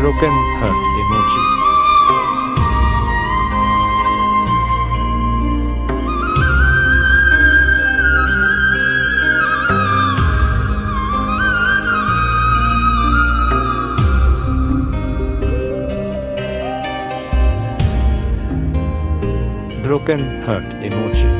Broken heart emoji. Broken heart emoji.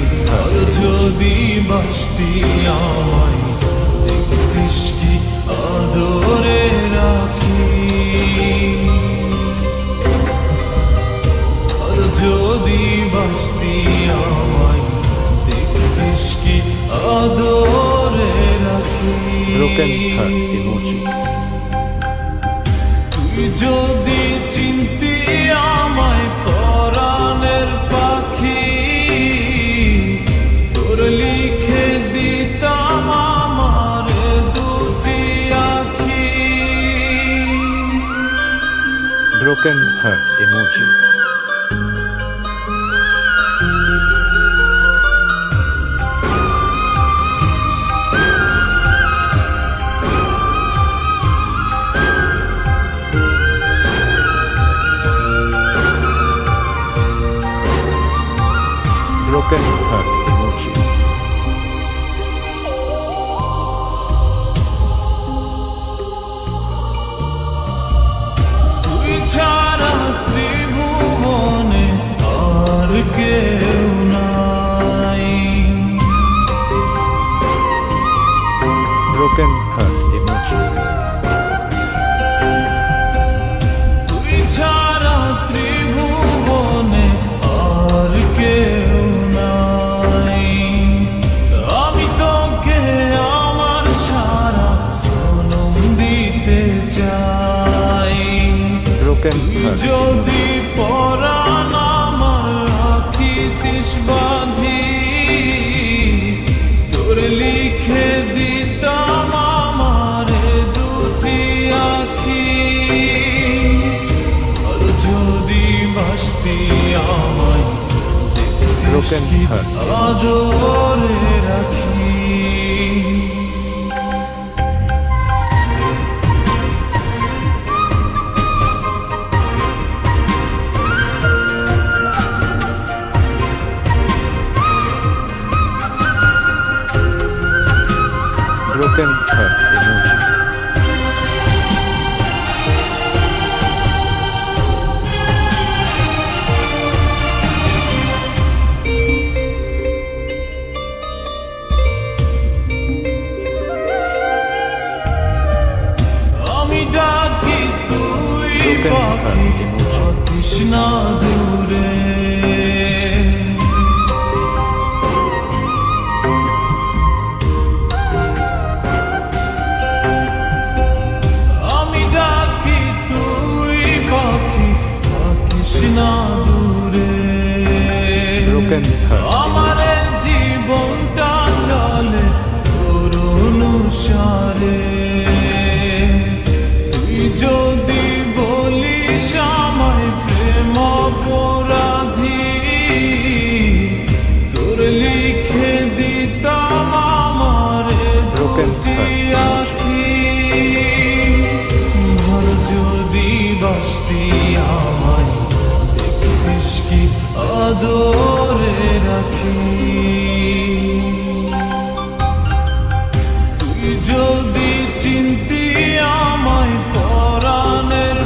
Broken heart আর emoji. যদি বাসতি আমায় দেখতিস কি আদরে রাখি আর যদি বাসতি আমায় দেখতিস কি আদরে রাখি Broken heart emoji. তুই যদি চিনতি Broken heart emoji. Broken heart Broken heart যদি emoji. পরাণ আমার রাখিতিস বাঁধি তোর লিখে দিতাম আমারে দুটি আখি। আর যদি বাসতি আমায় Broken কি Broken heart emoji. heart পাখি emoji. 更狠。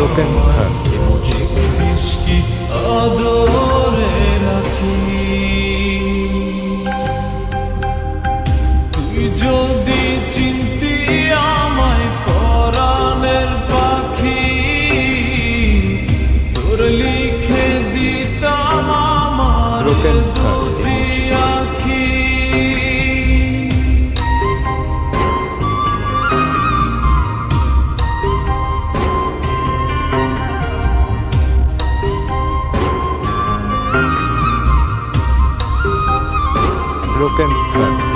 Broken heart emoji. broken heart.